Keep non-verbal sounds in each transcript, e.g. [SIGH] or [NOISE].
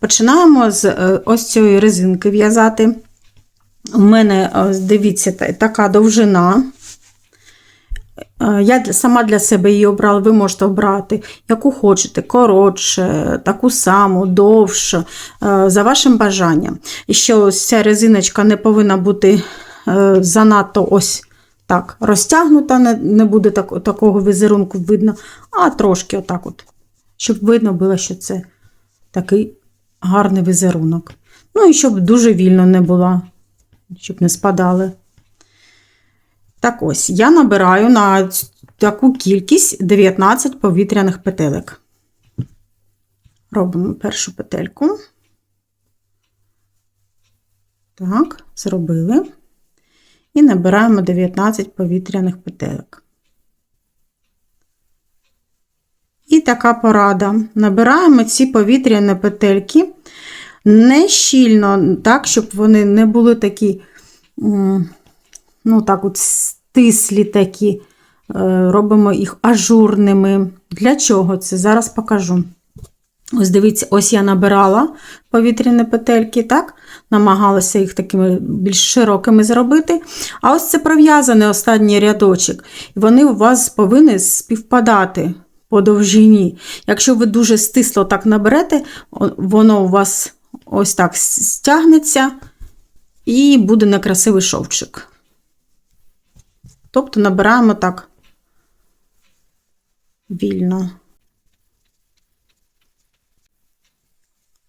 Починаємо з е, ось цієї резинки в'язати. У мене, дивіться, така довжина. Е, Я сама для себе її обрала, ви можете обрати, яку хочете, коротше, таку саму, довшу, е, за вашим бажанням. І ще ось ця резиночка не повинна бути е, занадто ось так розтягнута, не, буде так, такого візерунку видно, а трошки отак от, щоб видно було, що це такий гарний візерунок. Ну і щоб дуже вільно не була, щоб не спадали. Так ось, я набираю на таку кількість 19 повітряних петелек. Робимо першу петельку. Так, зробили. І набираємо 19 повітряних петелек. І така порада. Набираємо ці повітряні петельки не щільно, так, щоб вони не були такі, ну так, от стислі такі. Е, Робимо їх ажурними. Для чого це? Зараз покажу. Ось дивіться, ось я набирала повітряні петельки, так? Намагалася їх такими більш широкими зробити. А ось це пров'язаний останній рядочок. І вони у вас повинні співпадати по довжині. Якщо ви дуже стисло так наберете, воно у вас ось так стягнеться і буде некрасивий шовчик. Тобто набираємо так вільно.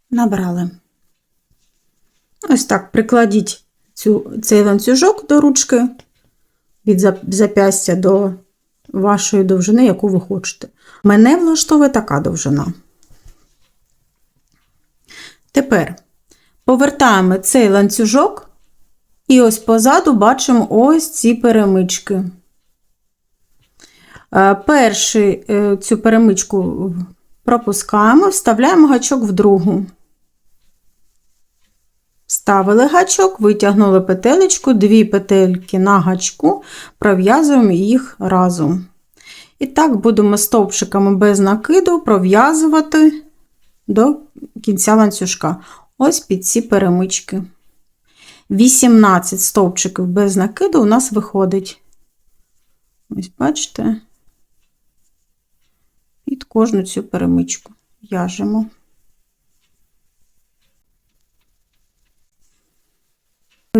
Набрали. Ось так прикладіть цю, цей ланцюжок до ручки від зап'ястя до вашої довжини, яку ви хочете. Мене влаштовує така довжина. Тепер повертаємо цей ланцюжок, і ось позаду бачимо ось ці перемички. Е, Перший е, цю перемичку пропускаємо, вставляємо гачок в другу. Вставили гачок, витягнули петелечку, дві петельки на гачку, пров'язуємо їх разом. І так будемо стовпчиками без накиду пров'язувати до кінця ланцюжка. Ось під ці перемички. 18 стовпчиків без накиду у нас виходить. Ось бачите, під кожну цю перемичку в'яжемо.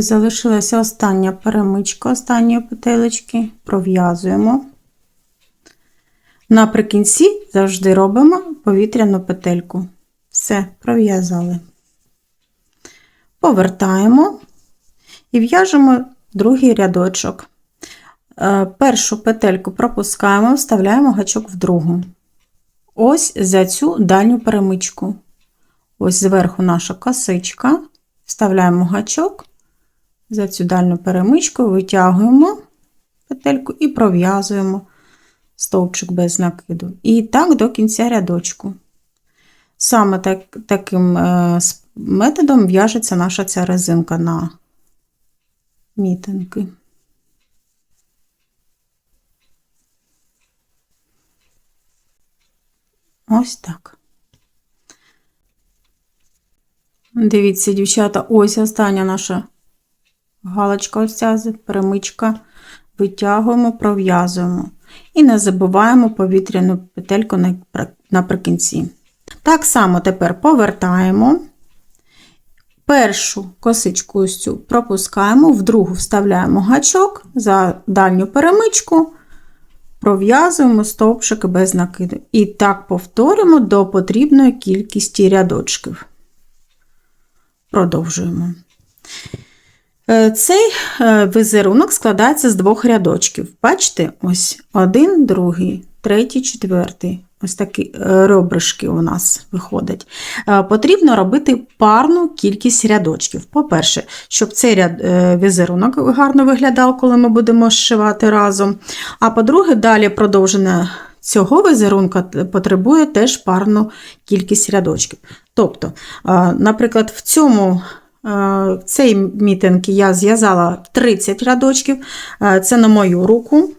Залишилася остання перемичка останньої петелечки, пров'язуємо. Наприкінці завжди робимо повітряну петельку. Все, пров'язали. Повертаємо і в'яжемо другий рядочок. Е, Першу петельку пропускаємо, вставляємо гачок в другу. Ось за цю дальню перемичку. Ось зверху наша косичка, вставляємо гачок, за цю дальню перемичку витягуємо петельку і пров'язуємо стовпчик без накиду. І так до кінця рядочку. Саме так, таким е, методом в'яжеться наша ця резинка на мітинки. Ось так. Дивіться, дівчата, ось остання наша галочка, ось ця перемичка. Витягуємо, пров'язуємо. І не забуваємо повітряну петельку наприкінці. Так само тепер повертаємо. Першу косичку ось цю пропускаємо, в другу вставляємо гачок за дальню перемичку, пров'язуємо стовпчики без накиду. І так повторимо до потрібної кількості рядочків. Продовжуємо. Е, Цей е, візерунок складається з двох рядочків. Бачите, ось один, другий, третій, четвертий. Ось такі е, ребришки у нас виходять. Потрібно робити парну кількість рядочків. По-перше, щоб цей ряд, візерунок гарно виглядав, коли ми будемо зшивати разом. А по-друге, далі продовження цього візерунка потребує теж парну кількість рядочків. Тобто, наприклад, в цьому Цей мітинг я зв'язала 30 рядочків. Е, Це на мою руку.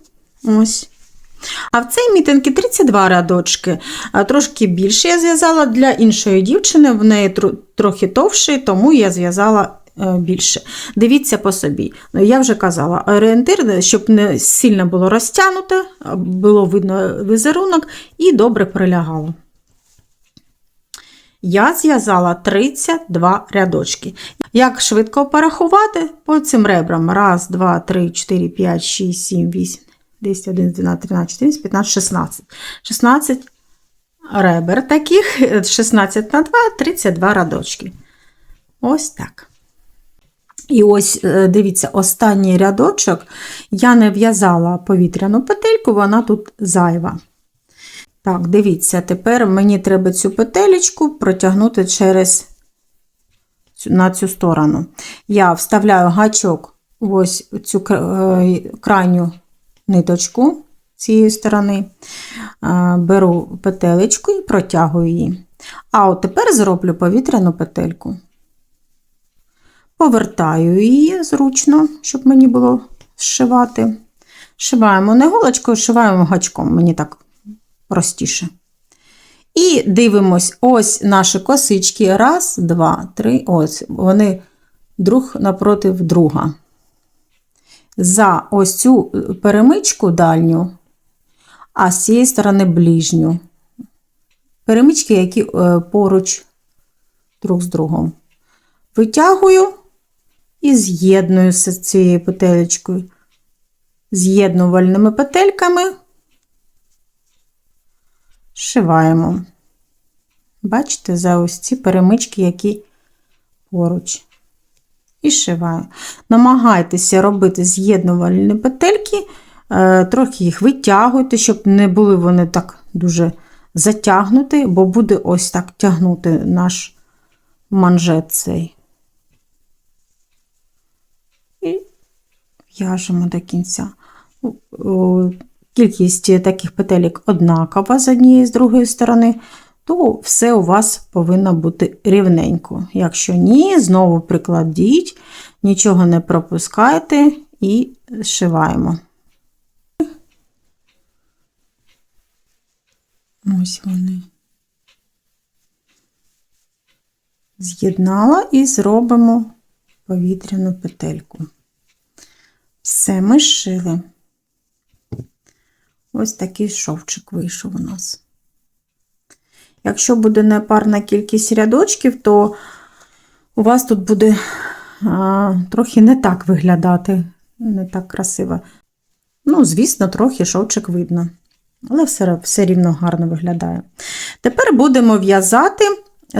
Ось. А в цій мітинці 32 рядочки. Трошки більше я зв'язала для іншої дівчини, в неї трохи товший, тому я зв'язала е, більше. Дивіться по собі. Ну, Я вже казала, орієнтир, щоб не сильно було розтягнуто, було видно візерунок і добре прилягало. Я зв'язала 32 рядочки. Як швидко порахувати по цим ребрам? Раз, два, три, 4, 5, 6, 7, 8, 10, 11, 12, 13, 14, 15, 16. 16 ребер таких, [LAUGHS] 16 на 2, 32 рядочки. Ось так. І ось, е, дивіться, останній рядочок я не в'язала повітряну петельку, вона тут зайва. Так, дивіться, тепер мені треба цю петелечку протягнути через на цю сторону. Я вставляю гачок ось цю е, крайню ниточку цієї сторони, е, беру петелечку і протягую її. А от тепер зроблю повітряну петельку. Повертаю її зручно, щоб мені було зшивати. Шиваємо не голочкою, шиваємо гачком, мені так простіше. І дивимось, ось наші косички. Раз, два, три. Ось вони друг напротив друга. За ось цю перемичку дальню, а з цієї сторони ближню. Перемички, які е, поруч друг з другом. Витягую і з'єдную з цією петелечкою. З'єднувальними петельками Зшиваємо. Бачите, за ось ці перемички, які поруч. І зшиваю. Намагайтеся робити з'єднувальні петельки, е, трохи їх витягуйте, щоб не були вони так дуже затягнуті, бо буде ось так тягнути наш манжет цей. І в'яжемо до кінця. Кількість таких петелек однакова з однієї з другої сторони, то все у вас повинно бути рівненько. Якщо ні, знову прикладіть, нічого не пропускайте і зшиваємо. Ось вони. З'єднала і зробимо повітряну петельку. Все ми зшили. Ось такий шовчик вийшов у нас. Якщо буде непарна кількість рядочків, то у вас тут буде а, трохи не так виглядати, не так красиво. Ну, звісно, трохи шовчик видно, але все, все рівно гарно виглядає. Тепер будемо в'язати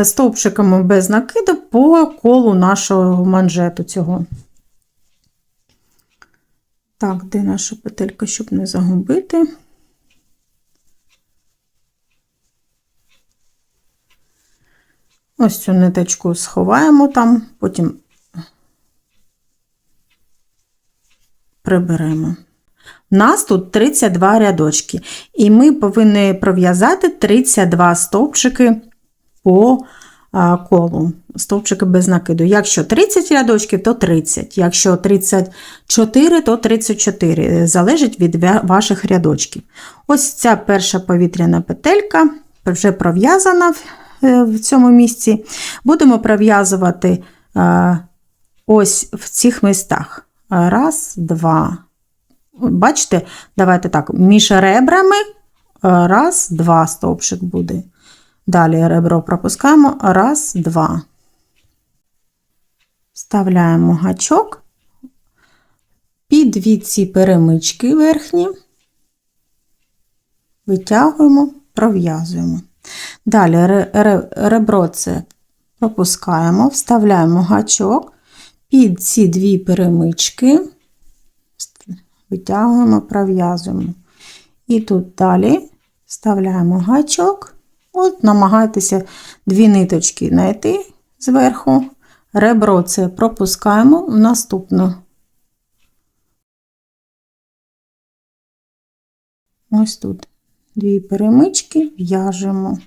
стовпчиками без накиду по колу нашого манжету цього. Так, де наша петелька, щоб не загубити? Ось цю ниточку сховаємо там, потім приберемо. У нас тут 32 рядочки, і ми повинні пров'язати 32 стовпчики по колу, стовпчики без накиду. Якщо 30 рядочків, то 30. Якщо 34, то 34. Залежить від ваших рядочків. Ось ця перша повітряна петелька вже пров'язана в- е, цьому місці. Будемо пров'язувати е, ось в цих містах. Раз, два. Бачите, давайте так, між ребрами е, раз, два стовпчик буде. Далі ребро пропускаємо. Раз, два. Вставляємо гачок під дві ці перемички верхні, витягуємо, пров'язуємо. Далі ре- ре- ребро це пропускаємо, вставляємо гачок під ці дві перемички, витягуємо, пров'язуємо. І тут далі вставляємо гачок. От намагайтеся дві ниточки знайти зверху. Ребро це пропускаємо в наступну. Ось тут дві перемички в'яжемо.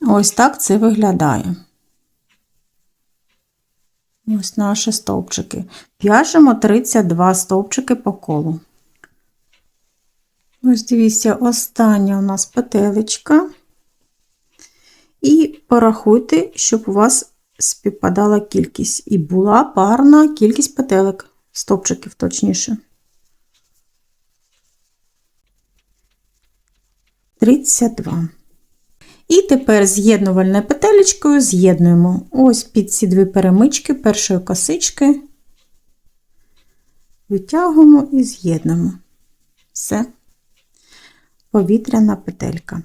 Ось так це виглядає. Ось наші стовпчики. В'яжемо 32 стовпчики по колу. Ось дивіться, остання у нас петелечка. І порахуйте, щоб у вас співпадала кількість. І була парна кількість петелек, стовпчиків точніше. 32. І тепер з'єднувальною петелечкою з'єднуємо ось під ці дві перемички першої косички, витягуємо і з'єднуємо. Все, повітряна петелька.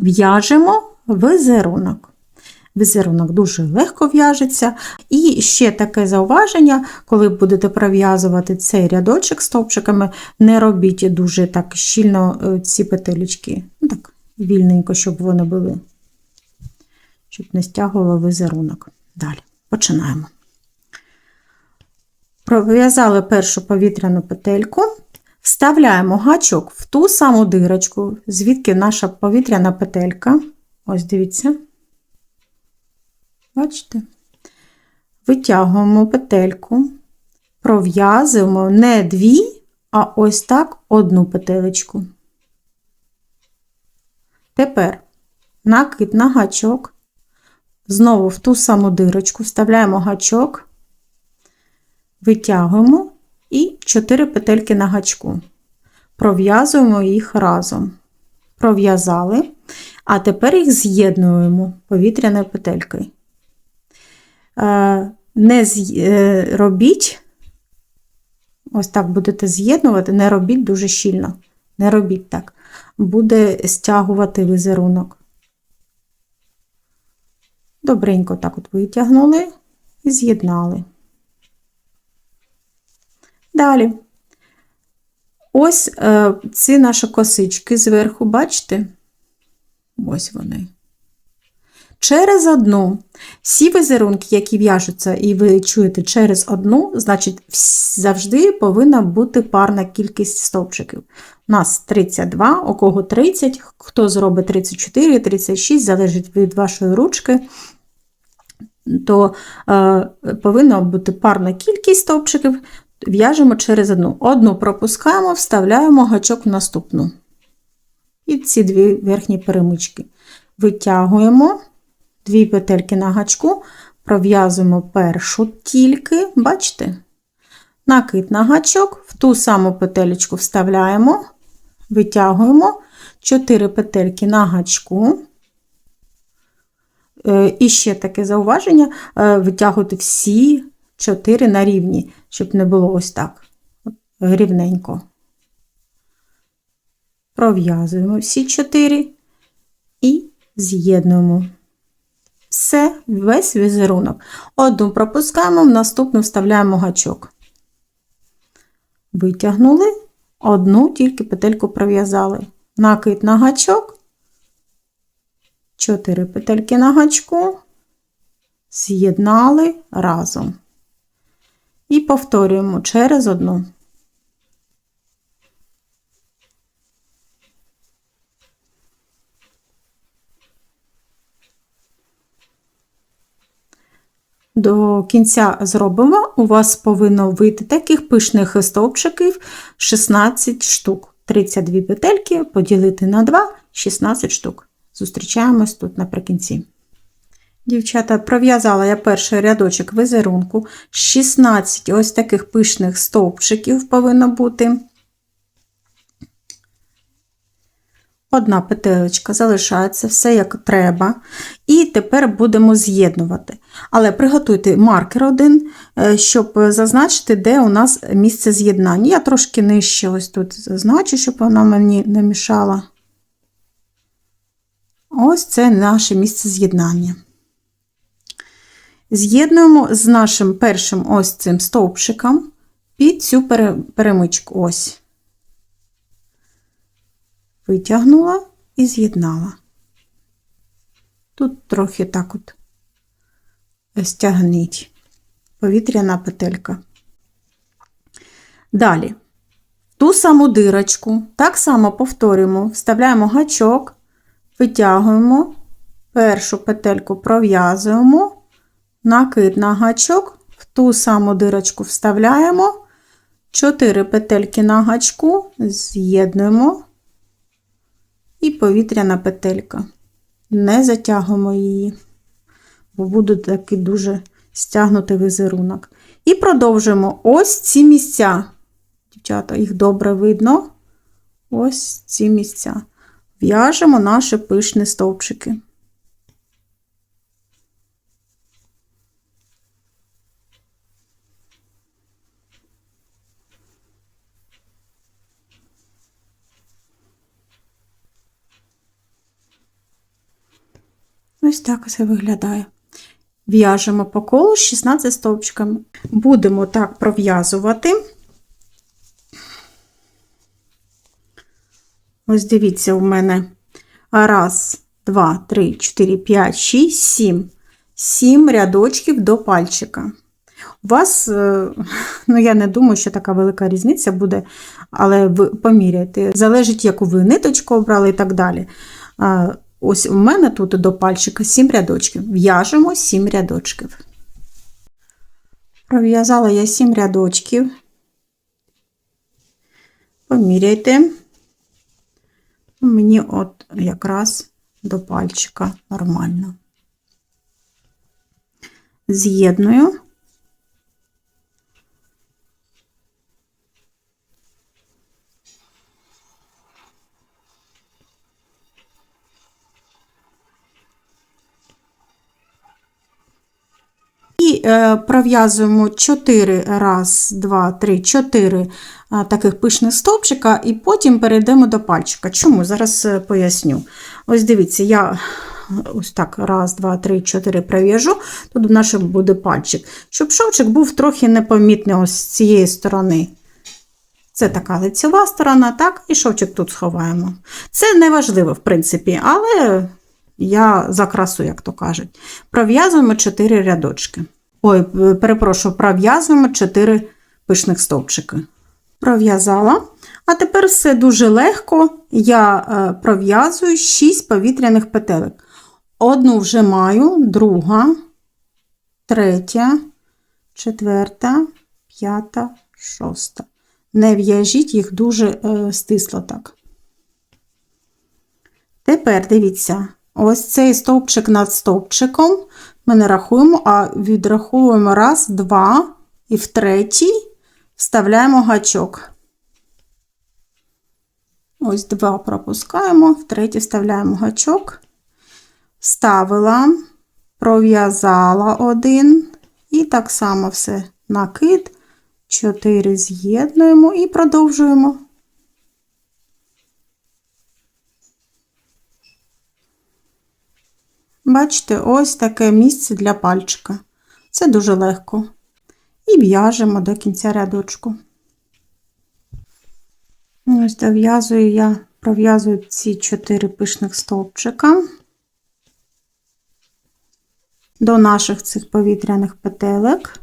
В'яжемо візерунок. Візерунок дуже легко в'яжеться. І ще таке зауваження, коли будете пров'язувати цей рядочок стовпчиками, не робіть дуже так щільно е, ці петелечки. Ну, так, вільненько, щоб вони були, щоб не стягувало візерунок. Далі починаємо. Пров'язали першу повітряну петельку, вставляємо гачок в ту саму дирочку, звідки наша повітряна петелька. Ось дивіться. Бачите? Витягуємо петельку, пров'язуємо не дві, а ось так одну петелечку. Тепер накид на гачок, знову в ту саму дирочку вставляємо гачок, витягуємо і 4 петельки на гачку. Пров'язуємо їх разом. Пров'язали, а тепер їх з'єднуємо повітряною петелькою. Е, не е, робіть, ось так будете з'єднувати, не робіть дуже щільно. Не робіть так. Буде стягувати візерунок. Добренько так от витягнули і з'єднали. Далі. Ось е, ці наші косички зверху, бачите? Ось вони. Через одну. Всі візерунки, які в'яжуться, і ви чуєте через одну, значить, завжди повинна бути парна кількість стовпчиків. У нас 32, у кого 30, хто зробить 34, 36, залежить від вашої ручки, то е, повинна бути парна кількість стовпчиків, в'яжемо через одну. Одну пропускаємо, вставляємо гачок в наступну. І ці дві верхні перемички. Витягуємо дві петельки на гачку, пров'язуємо першу тільки, бачите? Накид на гачок, в ту саму петелечку вставляємо, витягуємо 4 петельки на гачку. Е, і ще таке зауваження: е, витягувати всі 4 на рівні, щоб не було ось так рівненько. Пров'язуємо всі 4 і з'єднуємо. Все, весь візерунок. Одну пропускаємо, в наступну вставляємо гачок. Витягнули, одну тільки петельку пров'язали. Накид на гачок, 4 петельки на гачку, з'єднали разом. І повторюємо через одну. До кінця зробимо, у вас повинно вийти таких пишних стовпчиків 16 штук. 32 петельки поділити на 2, 16 штук. Зустрічаємось тут наприкінці. Дівчата, пров'язала я перший рядочок візерунку. 16 ось таких пишних стовпчиків повинно бути. Одна петелечка залишається, все як треба. І тепер будемо з'єднувати. Але приготуйте маркер один, е, щоб зазначити, де у нас місце з'єднання. Я трошки нижче ось тут зазначу, щоб вона мені не мішала. Ось це наше місце з'єднання. З'єднуємо з нашим першим ось цим стовпчиком під цю перемичку. Ось витягнула і з'єднала. Тут трохи так от стягніть повітряна петелька. Далі, ту саму дирочку, так само повторюємо, вставляємо гачок, витягуємо першу петельку пров'язуємо, накид на гачок, в ту саму дирочку вставляємо, 4 петельки на гачку, з'єднуємо і повітряна петелька. Не затягуємо її, бо буде такий дуже стягнутий візерунок. І продовжуємо ось ці місця. Дівчата, їх добре видно. Ось ці місця. В'яжемо наші пишні стовпчики. Ось так це виглядає. В'яжемо по колу 16 стовпчиками. Будемо так пров'язувати. Ось дивіться, у мене раз, два, три, чотири, п'ять, шість, сім. Сім рядочків до пальчика. У вас, е, [LAUGHS] ну я не думаю, що така велика різниця буде, але ви поміряйте. Залежить, яку ви ниточку обрали і так далі. Ось у мене тут до пальчика 7 рядочків. В'яжемо 7 рядочків. Пров'язала я 7 рядочків. Поміряйте. Мені от якраз до пальчика нормально. З'єдную. І е, пров'язуємо 4 раз, 2, 3, 4 е, таких пишних стовпчика, і потім перейдемо до пальчика. Чому? Зараз е, поясню. Ось дивіться, я ось так, раз, два, три, чотири пров'яжу, тут наш буде пальчик. Щоб шовчик був трохи непомітний ось з цієї сторони. Це така лицева сторона, так, і шовчик тут сховаємо. Це не важливо, в принципі, але я за красу, як то кажуть. Пров'язуємо 4 рядочки. Ой, перепрошую, пров'язуємо 4 пишних стовпчики. Пров'язала. А тепер все дуже легко. Я е, пров'язую 6 повітряних петелек. Одну вже маю, друга, третя, четверта, п'ята, шоста. Не в'яжіть їх дуже е, стисло так. Тепер дивіться, ось цей стовпчик над стовпчиком ми не рахуємо, а відраховуємо раз, два, і в третій вставляємо гачок. Ось два пропускаємо, в третій вставляємо гачок, вставила, пров'язала один, і так само все накид, 4 з'єднуємо і продовжуємо. Бачите, ось таке місце для пальчика. Це дуже легко. І в'яжемо до кінця рядочку. Ось дов'язую я, пров'язую ці чотири пишних стовпчика до наших цих повітряних петелек.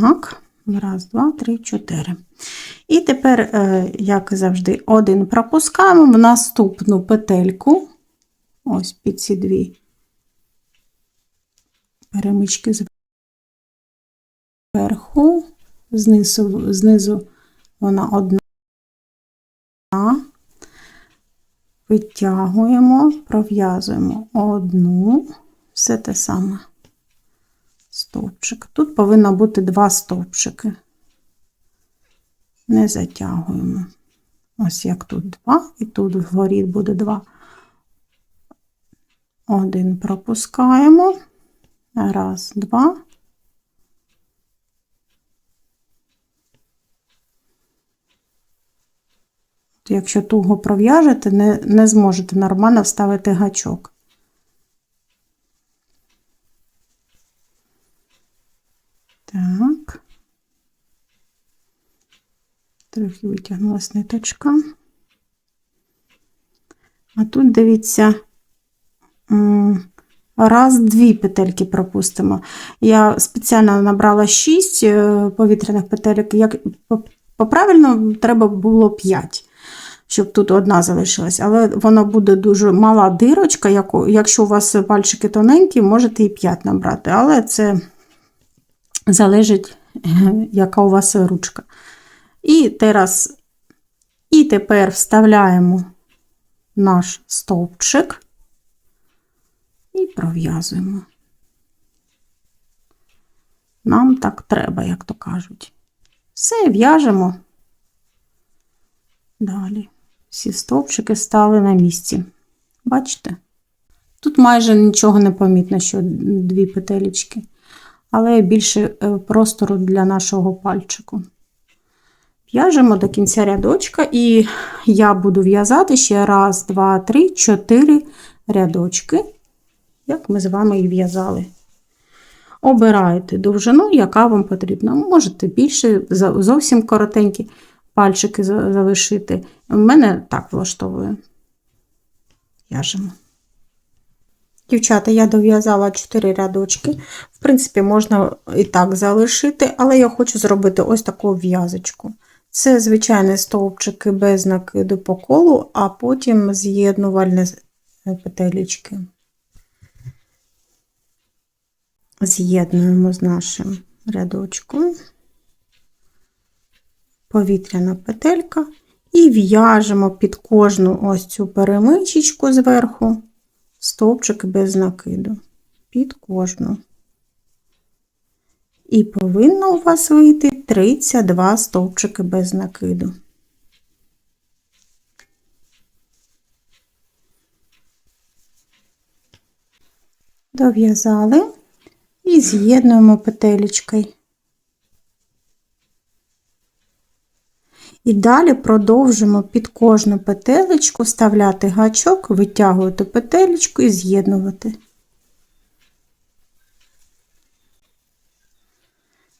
Так, раз, два, три, чотири. І тепер, е, як завжди, один пропускаємо в наступну петельку, ось під ці дві перемички зверху, знизу, знизу вона одна, витягуємо, пров'язуємо одну, все те саме стовпчик. Тут повинно бути два стовпчики. Не затягуємо. Ось як тут два, і тут вгорі буде два. Один пропускаємо. Раз, два. Якщо туго пров'яжете, не, не зможете нормально вставити гачок. Так. Трохи витягнулася ниточка. А тут, дивіться, раз, дві петельки пропустимо. Я спеціально набрала 6 повітряних петелек. Як по- по-правильно треба було 5, щоб тут одна залишилась. Але вона буде дуже мала дирочка. яку- Якщо у вас пальчики тоненькі, можете і 5 набрати. Але це залежить, яка у вас ручка. І зараз, і тепер вставляємо наш стовпчик і пров'язуємо. Нам так треба, як то кажуть. Все, в'яжемо. Далі. Всі стовпчики стали на місці. Бачите? Тут майже нічого не помітно, що дві петелечки, але більше е, простору для нашого пальчику. В'яжемо до кінця рядочка, і я буду в'язати ще раз, два, три, чотири рядочки, як ми з вами і в'язали. Обираєте довжину, яка вам потрібна. Можете більше, зовсім коротенькі пальчики залишити. У мене так влаштовує. В'яжемо. Дівчата, я дов'язала 4 рядочки. В принципі, можна і так залишити, але я хочу зробити ось таку в'язочку. Це звичайні стовпчики без накиду по колу, а потім з'єднувальні петелечки. З'єднуємо з нашим рядочком повітряна петелька і в'яжемо під кожну ось цю перемичечку зверху стовпчики без накиду. Під кожну. І повинно у вас вийти 32 стовпчики без накиду. Дов'язали і з'єднуємо петелечкою. І далі продовжимо під кожну петелечку вставляти гачок, витягувати петелечку і з'єднувати.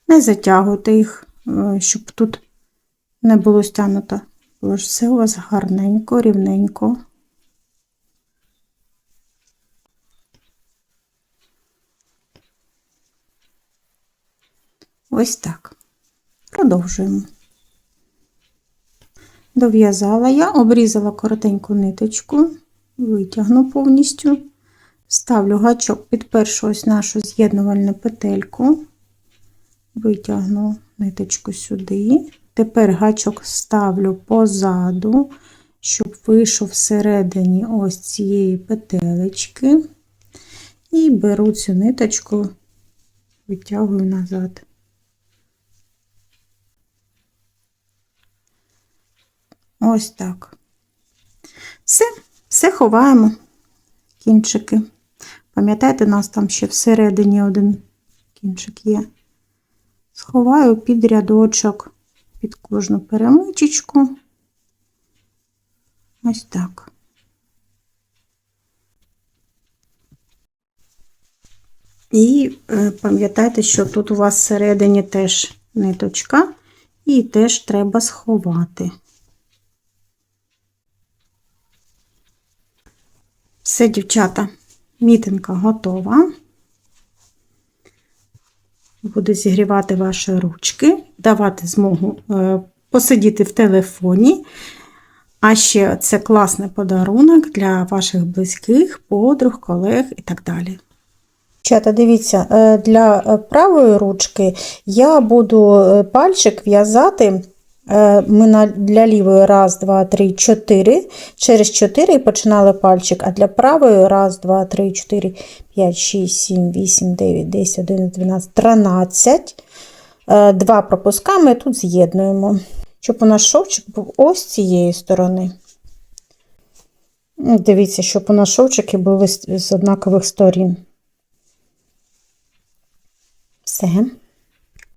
Не затягуйте їх, е, щоб тут не було стягнуто. Було ж все у вас гарненько, рівненько. Ось так. Продовжуємо. Дов'язала я, обрізала коротеньку ниточку, витягну повністю, ставлю гачок під першу ось нашу з'єднувальну петельку, витягну ниточку сюди. Тепер гачок ставлю позаду, щоб вийшов всередині ось цієї петелечки. І беру цю ниточку, витягую назад. Ось так. Все, все ховаємо кінчики. Пам'ятаєте, у нас там ще всередині один кінчик є. Сховаю під рядочок, під кожну перемичечку. Ось так. І е, пам'ятайте, що тут у вас всередині теж ниточка, і теж треба сховати. Все, дівчата, мітинка готова. Буду зігрівати ваші ручки, давати змогу е, посидіти в телефоні. А ще це класний подарунок для ваших близьких, подруг, колег і так далі. Дівчата, дивіться, е, для е, правої ручки я буду пальчик в'язати. Е, Ми для лівої раз, два, три, чотири. Через 4 починали пальчик, а для правої раз, два, три, чотири, п'ять, шість, сім, вісім, дев'ять, десять, одинадцять, дванадцять, тринадцять. Е, Два пропускаємо і тут з'єднуємо, щоб у нас шовчик був ось з цієї сторони. Дивіться, щоб у нас шовчики були з однакових сторін. Все.